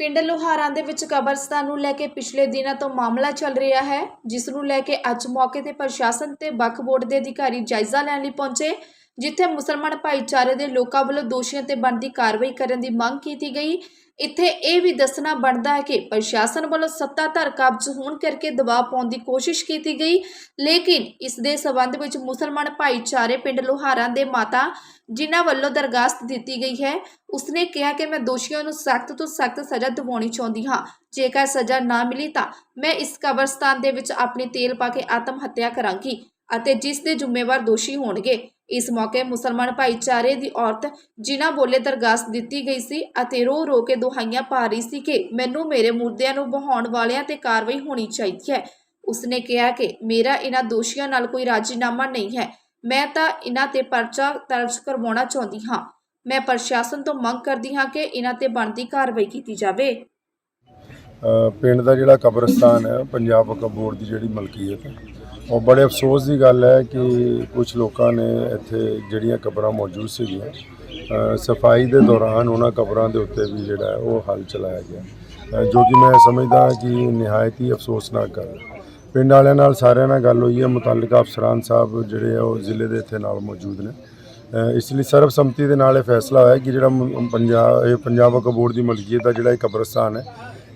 ਪਿੰਡ ਲੋਹਾਰਾਂ ਦੇ ਵਿੱਚ ਕਬਰਸਤਾਨ ਨੂੰ ਲੈ ਕੇ ਪਿਛਲੇ ਦਿਨਾਂ ਤੋਂ ਮਾਮਲਾ ਚੱਲ ਰਿਹਾ ਹੈ, ਜਿਸ ਨੂੰ ਲੈ ਕੇ ਅੱਜ ਮੌਕੇ ਤੇ ਪ੍ਰਸ਼ਾਸਨ ਤੇ ਵੱਖ ਬੋਰਡ ਦੇ ਅਧਿਕਾਰੀ ਜਾਇਜ਼ਾ ਲੈਣ ਲਈ ਪਹੁੰਚੇ। ਜਿੱਥੇ ਮੁਸਲਮਾਨ ਭਾਈਚਾਰੇ ਦੇ ਲੋਕਾਂ ਵੱਲੋਂ ਦੋਸ਼ੀਆਂ ਤੇ ਬਣਦੀ ਕਾਰਵਾਈ ਕਰਨ ਦੀ ਮੰਗ ਕੀਤੀ ਗਈ। ਇੱਥੇ ਇਹ ਵੀ ਦੱਸਣਾ ਬਣਦਾ ਹੈ ਕਿ ਪ੍ਰਸ਼ਾਸਨ ਵੱਲੋਂ ਸੱਤਾਧਾਰ ਕਬਜ਼ ਹੋਣ ਕਰਕੇ ਦਬਾਅ ਪਾਉਣ ਦੀ ਕੋਸ਼ਿਸ਼ ਕੀਤੀ ਗਈ। ਲੇਕਿਨ ਇਸ ਦੇ ਸਬੰਧ ਵਿੱਚ ਮੁਸਲਮਾਨ ਭਾਈਚਾਰੇ ਪਿੰਡ ਲੋਹਾਰਾਂ ਦੇ ਮਾਤਾ, ਜਿਨ੍ਹਾਂ ਵੱਲੋਂ ਦਰਗਾਸਤ ਦਿੱਤੀ ਗਈ ਹੈ, ਉਸਨੇ ਕਿਹਾ ਕਿ ਮੈਂ ਦੋਸ਼ੀਆਂ ਨੂੰ ਸਖਤ ਤੋਂ ਸਖਤ ਸਜ਼ਾ ਦਿਵਾਉਣੀ ਚਾਹੁੰਦੀ ਹਾਂ। ਜੇਕਰ ਸਜ਼ਾ ਨਾ ਮਿਲੀ ਤਾਂ ਮੈਂ ਇਸ ਕਬਰਸਤਾਨ ਦੇ ਵਿੱਚ ਆਪਣੀ ਤੇਲ ਪਾ ਕੇ ਆਤਮ ਹੱਤਿਆ ਕਰਾਂਗੀ ਅਤੇ ਜਿਸ ਦੇ ਜ਼ਿੰਮੇਵਾਰ ਦੋਸ਼ੀ ਹੋਣਗੇ। ਇਸ ਮੌਕੇ ਮੁਸਲਮਾਨ ਭਾਈਚਾਰੇ ਦੀ ਔਰਤ ਜਿਨ੍ਹਾਂ ਬੋਲੇ ਦਰਗਾਸਤ ਦਿੱਤੀ ਗਈ ਸੀ ਅਤੇ ਰੋ ਰੋ ਕੇ ਦੁਹਾਈਆਂ ਪਾ ਰਹੀ ਸੀ ਕਿ ਮੈਨੂੰ ਮੇਰੇ ਮੁਰਦਿਆਂ ਨੂੰ ਬਹਾਉਣ ਵਾਲਿਆਂ ਤੇ ਕਾਰਵਾਈ ਹੋਣੀ ਚਾਹੀਦੀ ਹੈ। ਉਸਨੇ ਕਿਹਾ ਕਿ ਮੇਰਾ ਇਹਨਾਂ ਦੋਸ਼ੀਆਂ ਨਾਲ ਕੋਈ ਰਾਜੀਨਾਮਾ ਨਹੀਂ ਹੈ। ਮੈਂ ਤਾਂ ਇਹਨਾਂ ਤੇ ਪਰਚਾ ਦਰਜ ਕਰਵਾਉਣਾ ਚਾਹੁੰਦੀ ਹਾਂ। ਮੈਂ ਪ੍ਰਸ਼ਾਸਨ ਤੋਂ ਮੰਗ ਕਰਦੀ ਹਾਂ ਕਿ ਇਹਨਾਂ ਤੇ ਬਣਦੀ ਕਾਰਵਾਈ ਕੀਤੀ ਜਾਵੇ। ਪਿੰਡ ਦਾ ਜਿਹੜਾ ਕਬਰਸਤਾਨ ਹੈ ਪੰਜਾਬ ਵਕਫ ਬੋਰਡ ਦੀ ਜਿਹੜੀ ਮਲਕੀਅਤ ਹੈ। ਉਹ ਬੜੇ ਅਫਸੋਸ ਦੀ ਗੱਲ ਹੈ ਕਿ ਕੁਝ ਲੋਕਾਂ ਨੇ ਇੱਥੇ ਜਿਹੜੀਆਂ ਕਬਰਾਂ ਮੌਜੂਦ ਸੀਗੀਆਂ ਸਫ਼ਾਈ ਦੇ ਦੌਰਾਨ ਉਹਨਾਂ ਕਬਰਾਂ ਦੇ ਉੱਤੇ ਵੀ ਜਿਹੜਾ ਉਹ ਹੱਲ ਚਲਾਇਆ ਗਿਆ। ਜੋ ਕਿ ਮੈਂ ਸਮਝਦਾ ਕਿ ਨਿਹਾਇਤ ਹੀ ਅਫਸੋਸਨਾਕ ਗੱਲ ਹੈ। ਪਿੰਡ ਵਾਲਿਆਂ ਨਾਲ ਸਾਰਿਆਂ ਨਾਲ ਗੱਲ ਹੋਈ ਹੈ, ਮੁਤਲਕਾ ਅਫਸਰਾਨ ਸਾਹਿਬ ਜਿਹੜੇ ਆ ਉਹ ਜ਼ਿਲ੍ਹੇ ਦੇ ਇੱਥੇ ਨਾਲ ਮੌਜੂਦ ਨੇ। ਇਸ ਲਈ ਸਰਬਸੰਮਤੀ ਦੇ ਨਾਲ ਇਹ ਫੈਸਲਾ ਹੋਇਆ ਕਿ ਜਿਹੜਾ ਪੰਜਾਬ ਇਹ ਪੰਜਾਬ ਵਕਫ ਬੋਰਡ ਦੀ ਮਲਕੀਅਤ ਦਾ ਜਿਹੜਾ ਇਹ ਕਬਰਸਤਾਨ ਹੈ,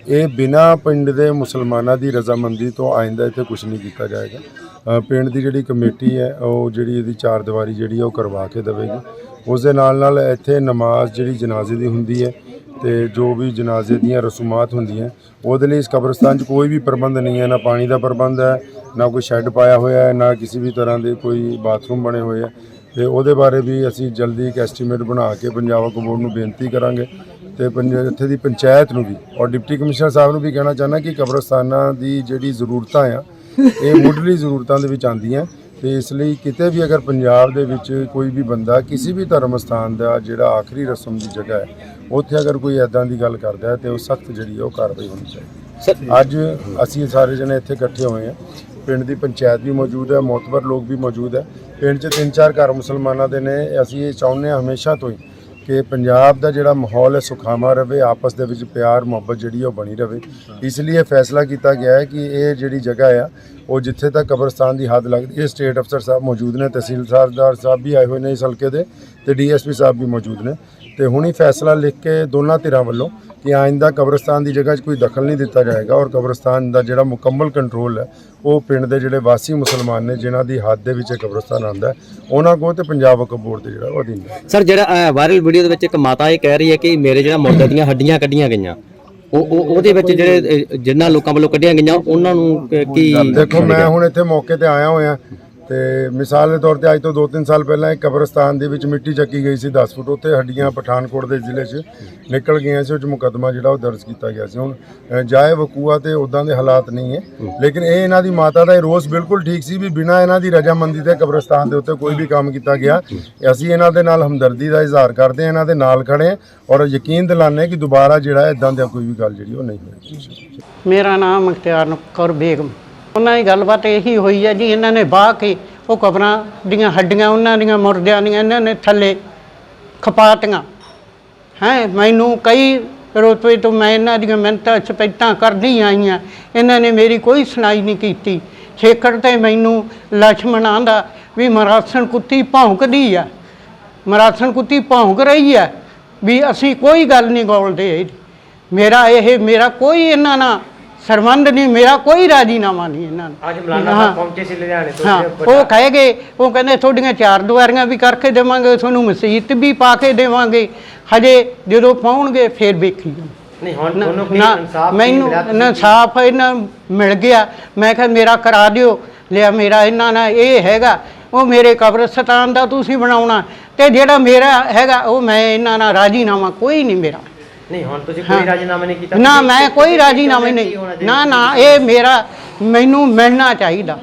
ਇਹ ਬਿਨਾ ਪਿੰਡ ਦੇ ਮੁਸਲਮਾਨਾਂ ਦੀ ਰਜ਼ਾਮੰਦੀ ਤੋਂ ਆਇੰਦਾ ਇੱਥੇ ਕੁਝ ਨਹੀਂ ਕੀਤਾ ਜਾਏਗਾ। ਪਿੰਡ ਦੀ ਜਿਹੜੀ ਕਮੇਟੀ ਹੈ, ਉਹ ਜਿਹੜੀ ਇਹਦੀ ਚਾਰ ਦੀਵਾਰੀ ਜਿਹੜੀ ਹੈ ਉਹ ਕਰਵਾ ਕੇ ਦੇਵੇਗੀ। ਉਸ ਦੇ ਨਾਲ ਨਾਲ ਇੱਥੇ ਨਮਾਜ਼ ਜਿਹੜੀ ਜਨਾਜ਼ੇ ਦੀ ਹੁੰਦੀ ਹੈ ਤੇ ਜੋ ਵੀ ਜਨਾਜ਼ੇ ਦੀਆਂ ਰਸੂਮਾਤ ਹੁੰਦੀਆਂ, ਉਹਦੇ ਲਈ ਇਸ ਕਬਰਸਤਾਨ 'ਚ ਕੋਈ ਵੀ ਪ੍ਰਬੰਧ ਨਹੀਂ ਹੈ। ਨਾ ਪਾਣੀ ਦਾ ਪ੍ਰਬੰਧ ਹੈ, ਨਾ ਕੋਈ ਸ਼ੈੱਡ ਪਾਇਆ ਹੋਇਆ ਹੈ, ਨਾ ਕਿਸੇ ਵੀ ਤਰ੍ਹਾਂ ਦੇ ਕੋਈ ਬਾਥਰੂਮ ਬਣੇ ਹੋਏ ਹੈ। ਤੇ ਉਹਦੇ ਬਾਰੇ ਵੀ ਅਸੀਂ ਜਲਦੀ ਇੱਕ ਐਸਟੀਮੇਟ ਬਣਾ ਕੇ ਪੰਜਾਬ ਵਕਫ ਬੋਰਡ ਨੂੰ ਬੇਨਤੀ ਕਰਾਂਗੇ ਤੇ ਪੰਜ- ਇੱਥੇ ਦੀ ਪੰਚਾਇਤ ਨੂੰ ਵੀ ਔਰ ਡਿਪਟੀ ਕਮਿਸ਼ਨਰ ਸਾਹਿਬ ਨੂੰ ਵੀ ਕਹਿਣਾ ਚਾਹੁੰਦਾ ਕਿ ਕਬਰਸਤਾਨਾਂ ਦੀ ਜਿਹੜੀ ਜ਼ਰੂਰਤਾਂ ਆ ਇਹ ਮੁੱਢਲੀ ਜ਼ਰੂਰਤਾਂ ਦੇ ਵਿੱਚ ਆਉਂਦੀਆਂ ਤੇ ਇਸ ਲਈ ਕਿਤੇ ਵੀ ਅਗਰ ਪੰਜਾਬ ਦੇ ਵਿੱਚ ਕੋਈ ਵੀ ਬੰਦਾ ਕਿਸੇ ਵੀ ਧਰਮ ਸਥਾਨ ਦਾ ਜਿਹੜਾ ਆਖਰੀ ਰਸਮ ਦੀ ਜਗ੍ਹਾ ਹੈ, ਉੱਥੇ ਅਗਰ ਕੋਈ ਐਦਾਂ ਦੀ ਗੱਲ ਕਰਦਾ ਹੈ ਤੇ ਉਹ ਸਖਤ ਜਿਹੜੀ ਹੈ ਉਹ ਕਾਰਵਾਈ ਹੋਣੀ ਚਾਹੀਦੀ ਸਰ ਅੱਜ ਅਸੀਂ ਸਾਰੇ ਜਣੇ ਇੱਥੇ ਇਕੱਠੇ ਹੋਏ ਹਾਂ। ਪਿੰਡ ਦੀ ਪੰਚਾਇਤ ਵੀ ਮੌਜੂਦ ਹੈ, ਮੌਤਬਰ ਲੋਕ ਵੀ ਮੌਜੂਦ ਹੈ। ਪਿੰਡ 'ਚ ਤਿੰਨ ਚਾਰ ਘਰ ਮੁਸਲਮਾਨਾਂ ਦੇ ਨੇ। ਅਸੀਂ ਇਹ ਚਾਹੁੰਦੇ ਹਾਂ ਹਮੇਸ਼ਾ ਤੋਂ ਹੀ ਕਿ ਪੰਜਾਬ ਦਾ ਜਿਹੜਾ ਮਾਹੌਲ ਹੈ ਸੁਖਾਮਾ ਰਵੇ, ਆਪਸ ਦੇ ਵਿੱਚ ਪਿਆਰ, ਮੁਹੱਬਤ ਜਿਹੜੀ ਉਹ ਬਣੀ ਰਵੇ। ਇਸ ਲਈ ਇਹ ਫੈਸਲਾ ਕੀਤਾ ਗਿਆ ਹੈ ਕਿ ਇਹ ਜਿਹੜੀ ਜਗ੍ਹਾ ਆ, ਉਹ ਜਿੱਥੇ ਤੱਕ ਕਬਰਸਤਾਨ ਦੀ ਹੱਦ ਲੱਗਦੀ ਹੈ ਸਟੇਟ ਅਫਸਰ ਸਾਹਿਬ ਮੌਜੂਦ ਨੇ ਤਹਿਸੀਲਦਾਰ ਸਾਹਿਬ ਵੀ ਆਏ ਹੋਏ ਨੇ ਇਸ ਹਲਕੇ ਦੇ ਤੇ ਡੀਐਸਪੀ ਸਾਹਿਬ ਵੀ ਮੌਜੂਦ ਨੇ। ਤੇ ਹੁਣੀ ਫੈਸਲਾ ਲਿਖ ਕੇ ਦੋਨਾਂ ਧਿਰਾਂ ਵੱਲੋਂ ਕਿ ਆਇੰਦਾ ਕਬਰਸਤਾਨ ਦੀ ਜਗ੍ਹਾ 'ਚ ਕੋਈ ਦਖਲ ਨਹੀਂ ਦਿੱਤਾ ਜਾਏਗਾ ਔਰ ਕਬਰਸਤਾਨ ਦਾ ਜਿਹੜਾ ਮੁਕੰਮਲ ਕੰਟਰੋਲ ਹੈ ਉਹ ਪਿੰਡ ਦੇ ਜਿਹੜੇ ਵਾਸੀ ਮੁਸਲਮਾਨ ਨੇ ਜਿਨ੍ਹਾਂ ਦੀ ਹੱਦ ਦੇ ਵਿੱਚ ਇਹ ਕਬਰਸਤਾਨ ਆਉਂਦਾ ਹੈ ਉਹਨਾਂ ਕੋਲ ਤੇ ਪੰਜਾਬ ਵਕਫ ਬੋਰਡ ਦੇ ਜਿਹੜਾ ਉਹ ਅਧੀਨ ਹੈ। ਸਰ ਜਿਹੜਾ ਵਾਇਰਲ ਵੀਡੀਓ ਦੇ ਵਿੱਚ ਇੱਕ ਮਾਤਾ ਇਹ ਕਹਿ ਰਹੀ ਹੈ ਕਿ ਮੇਰੇ ਜਿਹੜਾ ਮੁਰਦੇ ਦੀਆਂ ਹੱਡੀਆਂ ਕੱਢੀਆਂ ਗਈਆਂ। ਉਹ ਉਹ ਉਹਦੇ ਵਿੱਚ ਜਿਹੜੇ ਜਿਨ੍ਹਾਂ ਲੋਕਾਂ ਵੱਲੋਂ ਕੱਢੀਆਂ ਗਈਆਂ ਉਹਨਾਂ ਨੂੰ ਕੀ ਦੇਖੋ ਮੈਂ ਹੁਣ ਇੱਥੇ ਮੌਕੇ ਤੇ ਆਇਆ ਹੋਇਆ। ਤੇ ਮਿਸਾਲ ਦੇ ਤੌਰ ਤੇ ਅੱਜ ਤੋਂ 2-3 ਸਾਲ ਪਹਿਲਾਂ ਇੱਕ ਕਬਰਸਤਾਨ ਦੇ ਵਿੱਚ ਮਿੱਟੀ ਚੱਕੀ ਗਈ ਸੀ 10 ਫੁੱਟ। ਉੱਤੇ ਹੱਡੀਆਂ ਪਠਾਨਕੋਟ ਦੇ ਜ਼ਿਲ੍ਹੇ 'ਚ ਨਿਕਲ ਗਈਆਂ ਸੀ ਉਹ 'ਚ ਮੁਕੱਦਮਾ ਜਿਹੜਾ ਉਹ ਦਰਜ ਕੀਤਾ ਗਿਆ ਸੀ। ਹੁਣ ਜਾਏ ਵਕੂਆ ਤੇ ਉਦਾਂ ਦੇ ਹਾਲਾਤ ਨਹੀਂ ਹੈ। ਲੇਕਿਨ ਇਹ ਇਹਨਾਂ ਦੀ ਮਾਤਾ ਦਾ ਇਹ ਰੋਸ ਬਿਲਕੁਲ ਠੀਕ ਸੀ ਵੀ ਬਿਨਾਂ ਇਹਨਾਂ ਦੀ ਰਜਾਮੰਦੀ ਤੇ ਕਬਰਸਤਾਨ ਦੇ ਉੱਤੇ ਕੋਈ ਵੀ ਕੰਮ ਕੀਤਾ ਗਿਆ। ਅਸੀਂ ਇਹਨਾਂ ਦੇ ਨਾਲ ਹਮਦਰਦੀ ਦਾ ਇਜ਼ਹਾਰ ਕਰਦੇ ਹਾਂ ਇਹਨਾਂ ਦੇ ਨਾਲ ਖੜੇ ਹਾਂ ਔਰ ਯਕੀਨ ਦਿਲਾਉਂਦੇ ਕਿ ਦੁਬਾਰਾ ਜਿਹੜਾ ਇਦਾਂ ਦੀ ਕੋਈ ਵੀ ਗੱਲ ਜਿਹੜੀ ਉਹ ਨਹੀਂ ਹੋਏਗੀ। ਮੇਰਾ ਨਾਮ ਮੁਖਤਿਆਰ ਕੌਰ ਬੇਗਮ। ਉਹਨਾਂ ਦੀ ਗੱਲਬਾਤ ਇਹੀ ਹੋਈ ਹੈ ਜੀ, ਇਹਨਾਂ ਨੇ ਬਾਹ ਕੇ ਉਹ ਕਬਰਾਂ ਦੀਆਂ ਹੱਡੀਆਂ, ਉਹਨਾਂ ਦੀਆਂ ਮੁਰਦਿਆਂ ਦੀਆਂ ਇਹਨਾਂ ਨੇ ਥੱਲੇ ਖਪਾਤੀਆਂ। ਹੈ, ਮੈਨੂੰ ਕਈ ਰੋਤਵੇ ਤੋਂ ਮੈਂ ਇਹਨਾਂ ਦੀਆਂ ਮਿਹਨਤਾਂ ਚਪੈਤਾਂ ਕਰਦੀ ਆਈ ਹਾਂ ਇਹਨਾਂ ਨੇ ਮੇਰੀ ਕੋਈ ਸੁਣਾਈ ਨਹੀਂ ਕੀਤੀ। ਛੇਕੜ ਤੇ ਮੈਨੂੰ ਲਛਮਣ ਆਂਦਾ ਵੀ ਮਰਾਸਣ ਕੁੱਤੀ ਭੌਂਕਦੀ ਆ। ਮਰਾਸਣ ਕੁੱਤੀ ਭੌਂਕ ਰਹੀ ਆ ਵੀ ਅਸੀਂ ਕੋਈ ਗੱਲ ਨਹੀਂ ਗੋਲਦੇ ਇਹਦੀ। ਮੇਰਾ ਇਹ, ਮੇਰਾ ਕੋਈ ਇਹਨਾਂ ਨਾਲ ਸਰਬੰਧ ਨਹੀਂ ਮੇਰਾ ਕੋਈ ਰਾਜੀਨਾਮਾ ਨਹੀਂ ਇਹਨਾਂ ਨਾਲ ਅੱਜ ਮਲਾਨਾ ਸਾਹਿਬ ਪਹੁੰਚੇ ਸੀ ਲੁਧਿਆਣੇ ਤੋਂ ਹਾਂ ਉਹ ਕਹੇ ਗਏ ਉਹ ਕਹਿੰਦੇ ਤੁਹਾਡੀਆਂ ਚਾਰ ਦੁਆਰੀਆਂ ਵੀ ਕਰਕੇ ਦੇਵਾਂਗੇ ਤੁਹਾਨੂੰ ਮਸਜਿਦ ਵੀ ਪਾ ਕੇ ਦੇਵਾਂਗੇ। ਹਜੇ ਜਦੋਂ ਪਾਉਣਗੇ ਫੇਰ ਵੇਖੀ। ਨਹੀਂ ਹੁਣ ਨਾ- ਤੁਹਾਨੂੰ ਨਾ ਇਨਸਾਫ ਮੈਨੂੰ ਇਨਸਾਫ ਇਹਨਾਂ ਮਿਲ ਗਿਆ। ਮੈਂ ਕਿਹਾ ਮੇਰਾ ਕਰਾ ਦਿਓ। ਲਿਆ ਮੇਰਾ ਇਹਨਾਂ ਨਾਲ ਇਹ ਹੈਗਾ ਉਹ ਮੇਰੇ ਕਬਰਸਤਾਨ ਦਾ ਤੁਸੀਂ ਬਣਾਉਣਾ। ਤੇ ਜਿਹੜਾ ਮੇਰਾ ਹੈਗਾ ਉਹ ਮੈਂ ਇਹਨਾਂ ਨਾਲ ਰਾਜੀਨਾਮਾ ਕੋਈ ਨਹੀਂ ਮੇਰਾ। ਨਹੀਂ ਹੁਣ ਤੁਸੀਂ ਕੋਈ ਰਾਜੀਨਾਮਾ ਨਹੀਂ ਕੀਤਾ। ਨਾ ਮੈਂ ਕੋਈ ਰਾਜੀਨਾਮੇ ਨਹੀਂ। ਨਾ ਨਾ ਇਹ ਮੇਰਾ ਮੈਨੂੰ ਮਿਲਣਾ ਚਾਹੀਦਾ।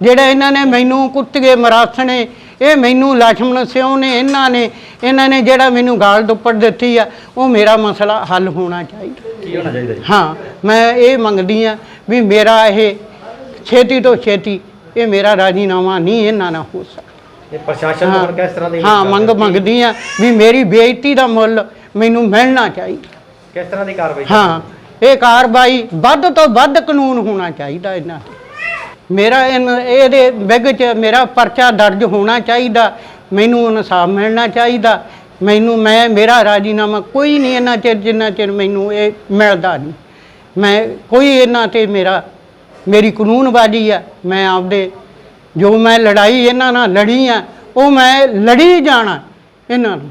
ਜਿਹੜਾ ਇਹਨਾਂ ਨੇ ਮੈਨੂੰ ਕੁੱਤਗੇ ਮਰਾਸਣੇ ਇਹ ਮੈਨੂੰ ਲక్ష్ਮਣ ਸਿਉ ਨੇ ਇਹਨਾਂ ਨੇ ਇਹਨਾਂ ਨੇ ਜਿਹੜਾ ਮੈਨੂੰ ਗਾਲ ਦੁੱਪੜ ਦਿੱਤੀ ਆ ਉਹ ਮੇਰਾ ਮਸਲਾ ਹੱਲ ਹੋਣਾ ਚਾਹੀਦਾ। ਹਾਂ ਮੈਂ ਇਹ ਮੰਗਦੀ ਆ ਵੀ ਮੇਰਾ ਇਹ ਛੇਤੀ ਤੋਂ ਛੇਤੀ ਇਹ ਮੇਰਾ ਰਾਜੀਨਾਮਾ ਨਹੀਂ ਇਹਨਾਂ ਨਾਲ ਹੋ ਸਕਦਾ। ਹਾਂ। ਮੰਗ ਮੰਗਦੀ ਆ ਵੀ ਮੇਰੀ ਬੇਇੱਜ਼ਤੀ ਦਾ ਮੁੱਲ ਮੈਨੂੰ ਮਿਲਣਾ ਚਾਹੀਦਾ। ਕਿਸ ਤਰ੍ਹਾਂ ਦੀ ਕਾਰਵਾਈ ਹਾਂ ਇਹ ਕਾਰਵਾਈ ਵੱਧ ਤੋਂ ਵੱਧ ਕਾਨੂੰਨ ਹੋਣਾ ਚਾਹੀਦਾ ਇਹਨਾਂ ਤੇ। ਮੇਰਾ ਇਨ- ਇਹਦੇ ਵਿਗ 'ਚ ਮੇਰਾ ਪਰਚਾ ਦਰਜ ਹੋਣਾ ਚਾਹੀਦਾ। ਮੈਨੂੰ ਇਨਸਾਫ ਮਿਲਣਾ ਚਾਹੀਦਾ। ਮੈਨੂੰ ਮੈਂ ਮੇਰਾ ਰਾਜੀਨਾਮਾ ਕੋਈ ਨਹੀਂ ਇਹਨਾਂ ਚਿਰ ਜਿੰਨਾ ਚਿਰ ਮੈਨੂੰ ਇਹ ਮਿਲਦਾ ਨਹੀਂ। ਮੈਂ ਕੋਈ ਇਹਨਾਂ ਤੇ ਮੇਰਾ ਮੇਰੀ ਕਾਨੂੰਨਬਾਜ਼ੀ ਆ। ਮੈਂ ਆਪਦੇ ਜੋ ਮੈਂ ਲੜਾਈ ਇਹਨਾਂ ਨਾਲ ਲੜੀ ਆ ਉਹ ਮੈਂ ਲੜੀ ਜਾਣਾ ਇਹਨਾਂ ਨੂੰ।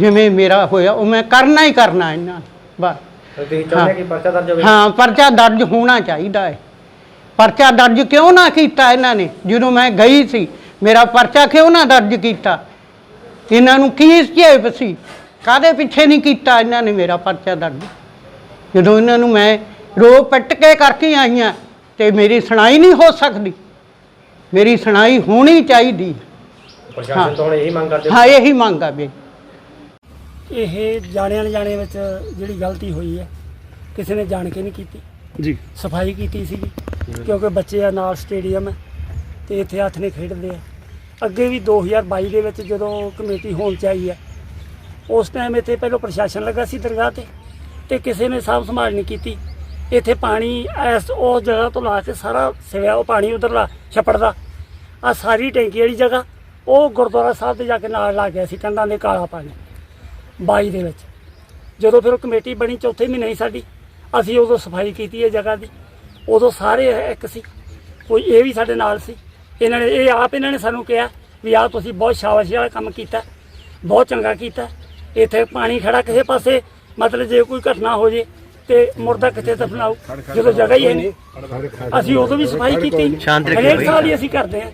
ਜਿਵੇਂ ਮੇਰਾ ਹੋਇਆ ਉਹ ਮੈਂ ਕਰਨਾ ਹੀ ਕਰਨਾ ਇਹਨਾਂ ਨੂੰ ਬਸ। ਤੇ ਤੁਸੀਂ ਚਾਹੁੰਦੇ ਕਿ ਪਰਚਾ ਦਰਜ ਹੋਵੇ? ਹਾਂ ਪਰਚਾ ਦਰਜ ਹੋਣਾ ਚਾਹੀਦਾ ਹੈ। ਪਰਚਾ ਦਰਜ ਕਿਉਂ ਨਾ ਕੀਤਾ ਇਹਨਾਂ ਨੇ? ਜਦੋਂ ਮੈਂ ਗਈ ਸੀ ਮੇਰਾ ਪਰਚਾ ਕਿਉਂ ਨਾ ਦਰਜ ਕੀਤਾ? ਇਹਨਾਂ ਨੂੰ ਕੀ ਝੇਪ ਸੀ? ਕਾਦੇ ਪਿੱਛੇ ਨਹੀਂ ਕੀਤਾ ਇਹਨਾਂ ਨੇ ਮੇਰਾ ਪਰਚਾ ਦਰਜ? ਜਦੋਂ ਇਹਨਾਂ ਨੂੰ ਮੈਂ ਰੋ ਪਿੱਟ ਕੇ ਕਰਕੇ ਆਈਆਂ ਤੇ ਮੇਰੀ ਸੁਣਾਈ ਨਹੀਂ ਹੋ ਸਕਦੀ। ਮੇਰੀ ਸੁਣਾਈ ਹੋਣੀ ਚਾਹੀਦੀ। ਪ੍ਰਸ਼ਾਸਨ ਤੋਂ ਹੁਣ ਇਹੀ ਮੰਗ ਕਰਦੇ ਹੋ? ਹਾਂ ਇਹੀ ਮੰਗ ਆ ਵੀ ਇਹ ਜਾਣੇ ਅਣਜਾਣੇ ਵਿੱਚ ਜਿਹੜੀ ਗਲਤੀ ਹੋਈ ਹੈ ਕਿਸੇ ਨੇ ਜਾਣ ਕੇ ਨਹੀਂ ਕੀਤੀ। ਜੀ। ਸਫ਼ਾਈ ਕੀਤੀ ਸੀਗੀ ਕਿਉਂਕਿ ਬੱਚੇ ਆ ਨਾਲ ਸਟੇਡੀਅਮ ਹੈ ਤੇ ਇੱਥੇ ਹੱਥ ਨੇ ਖੇਡਦੇ ਆ। ਅੱਗੇ ਵੀ 2022 ਦੇ ਵਿੱਚ ਜਦੋਂ ਕਮੇਟੀ ਹੋਣ ਚ ਆਈ ਹੈ ਉਸ ਟਾਈਮ ਇੱਥੇ ਪਹਿਲਾਂ ਪ੍ਰਸ਼ਾਸਨ ਲੱਗਾ ਸੀ ਦਰਗਾਹ ਤੇ ਤੇ ਕਿਸੇ ਨੇ ਸਾਂਭ ਸੰਭਾਲ ਨਹੀਂ ਕੀਤੀ। ਇੱਥੇ ਪਾਣੀ ਇਸ ਉਸ ਜਗ੍ਹਾ ਤੋਂ ਲਾ ਕੇ ਸਾਰਾ ਸਿਵਿਆ ਉਹ ਪਾਣੀ ਉਧਰਲਾ ਛੱਪੜ ਦਾ ਆ ਸਾਰੀ ਟੈਂਕੀ ਵਾਲੀ ਜਗ੍ਹਾ ਉਹ ਗੁਰਦੁਆਰਾ ਸਾਹਿਬ ਦੇ ਜਾ ਕੇ ਨਾਲ ਲਾ ਗਿਆ ਸੀ ਕੰਧਾਂ ਦੇ ਕਾਲਾ ਪਾਣੀ। 22 ਦੇ ਵਿੱਚ। ਜਦੋਂ ਫਿਰ ਉਹ ਕਮੇਟੀ ਬਣੀ ਚੌਥੇ ਮਹੀਨੇ ਹੀ ਸਾਡੀ ਅਸੀਂ ਉਦੋਂ ਸਫ਼ਾਈ ਕੀਤੀ ਹੈ ਜਗ੍ਹਾ ਦੀ। ਉਦੋਂ ਸਾਰੇ ਇੱਕ ਸੀ। ਕੋਈ ਇਹ ਵੀ ਸਾਡੇ ਨਾਲ ਸੀ। ਇਹਨਾਂ ਨੇ ਇਹ ਆਪ ਇਹਨਾਂ ਨੇ ਸਾਨੂੰ ਕਿਹਾ ਵੀ ਆਹ ਤੁਸੀਂ ਬਹੁਤ ਸ਼ਾਬਾਸ਼ੀ ਵਾਲਾ ਕੰਮ ਕੀਤਾ। ਬਹੁਤ ਚੰਗਾ ਕੀਤਾ। ਇੱਥੇ ਪਾਣੀ ਖੜਾ ਕਿਸੇ ਪਾਸੇ ਮਤਲਬ ਜੇ ਕੋਈ ਘਟਨਾ ਹੋ ਜੇ ਤੇ ਮੁਰਦਾ ਕਿੱਥੇ ਦਫਨਾਓ ਜਦੋਂ ਜਗ੍ਹਾ ਹੀ ਹੈ ਨਹੀਂ। ਅਸੀਂ ਉਦੋਂ ਵੀ ਸਫ਼ਾਈ ਕੀਤੀ। ਹਰੇਕ। ਸਾਲ ਹੀ ਅਸੀਂ ਕਰਦੇ ਹਾਂ।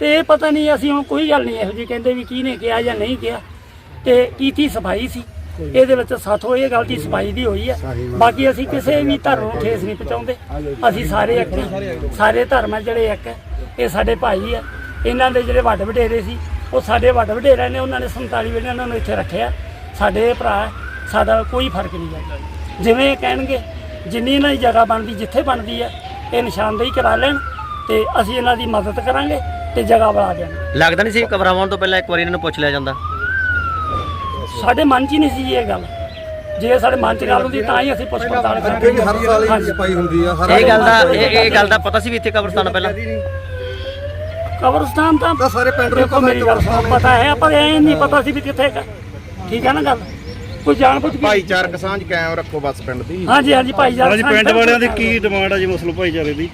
ਤੇ ਇਹ ਪਤਾ ਨਹੀਂ ਅਸੀਂ ਹੁਣ ਕੋਈ ਗੱਲ ਨਹੀਂ ਇਹੋ ਜੀ ਕਹਿੰਦੇ ਵੀ ਕੀ ਨੇ ਕਿਹਾ ਜਾਂ ਨਹੀਂ ਕਿਹਾ। ਤੇ ਕੀਤੀ ਸਫ਼ਾਈ ਸੀ? ਇਹਦੇ ਵਿੱਚ ਸਾਥੋਂ ਇਹ ਗਲਤੀ ਸਫ਼ਾਈ ਦੀ ਹੋਈ ਹੈ ਬਾਕੀ ਅਸੀਂ ਕਿਸੇ ਵੀ ਧਰਮ ਨੂੰ ਠੇਸ ਨਹੀਂ ਪਹੁੰਚਾਉਂਦੇ। ਅਸੀਂ ਸਾਰੇ ਇੱਕ ਸਾਰੇ ਧਰਮ ਜਿਹੜੇ ਇੱਕ ਹੈ। ਇਹ ਸਾਡੇ ਭਾਈ ਆ। ਇਹਨਾਂ ਦੇ ਜਿਹੜੇ ਵੱਡ ਵਡੇਰੇ ਸੀ ਉਹ ਸਾਡੇ ਵੱਡ ਵਡੇਰਿਆਂ ਨੇ ਉਹਨਾਂ ਨੇ 47 ਵੇਲੇ ਉਹਨਾਂ ਨੂੰ ਇੱਥੇ ਰੱਖਿਆ। ਸਾਡੇ ਭਰਾ ਸਾਡਾ ਕੋਈ ਫ਼ਰਕ ਨਹੀਂ ਹੈ ਜਿਵੇਂ ਇਹ ਕਹਿਣਗੇ ਜਿੰਨੀ ਇਹਨਾਂ ਦੀ ਜਗ੍ਹਾ ਬਣਦੀ ਜਿੱਥੇ ਬਣਦੀ ਹੈ ਇਹ ਨਿਸ਼ਾਨਦੇਹੀ ਕਰਾ ਲੈਣ ਤੇ ਅਸੀਂ ਇਹਨਾਂ ਦੀ ਮਦਦ ਕਰਾਂਗੇ ਤੇ ਜਗ੍ਹਾ ਬਣਾ ਦੇਵਾਂਗੇ ਲੱਗਦਾ ਨਹੀਂ ਸੀ ਘਬਰਾਉਣ ਤੋਂ ਪਹਿਲਾਂ ਇੱਕ ਵਾਰੀ ਇਹਨਾਂ ਨੂੰ ਪੁੱਛ ਲਿਆ ਜਾਂਦਾ। ਸਾਡੇ ਮਨ 'ਚ ਹੀ ਨਹੀਂ ਸੀ ਇਹ ਗੱਲ। ਜੇ ਸਾਡੇ ਮਨ 'ਚ ਗੱਲ ਹੁੰਦੀ ਤਾਂ ਹੀ ਅਸੀਂ ਪੁੱਛ ਪੜਤਾਲ ਕਰਾਂਗੇ ਹਰ ਸਾਲ ਹੀ ਸਫ਼ਾਈ ਹੁੰਦੀ ਆ ਹਰ ਇਹ ਗੱਲ ਦਾ ਇਹ ਇਹ ਗੱਲ ਦਾ ਪਤਾ ਸੀ ਵੀ ਇੱਥੇ ਕਬਰਸਤਾਨ ਆ ਪਹਿਲਾਂ? ਕਬਰਸਤਾਨ ਤਾਂ ਤਾਂ ਸਾਰੇ ਪਿੰਡ ਨੂੰ ਦੇਖੋ ਮੇਰੀ ਗੱਲ ਸੁਣੋ ਪਤਾ ਹੈ ਪਰ ਇਹ ਨਹੀਂ ਪਤਾ ਸੀ ਵੀ ਕਿੱਥੇ ਹੈ ਠੀਕ ਹੈ ਨਾ ਗੱਲ? ਕੋਈ ਜਾਣ ਬੁੱਝ ਕੇ ਭਾਈਚਾਰਕ ਸਾਂਝ ਕਾਇਮ ਰੱਖੋ ਬਸ ਪਿੰਡ ਦੀ। ਹਾਂਜੀ ਹਾਂਜੀ ਭਾਈ ਹਾਂਜੀ ਪਿੰਡ ਵਾਲਿਆਂ ਦੀ ਕੀ ਡਿਮਾਂਡ ਆ ਜੀ ਮੁਸਲਮ ਭਾਈਚਾਰੇ ਦੀ?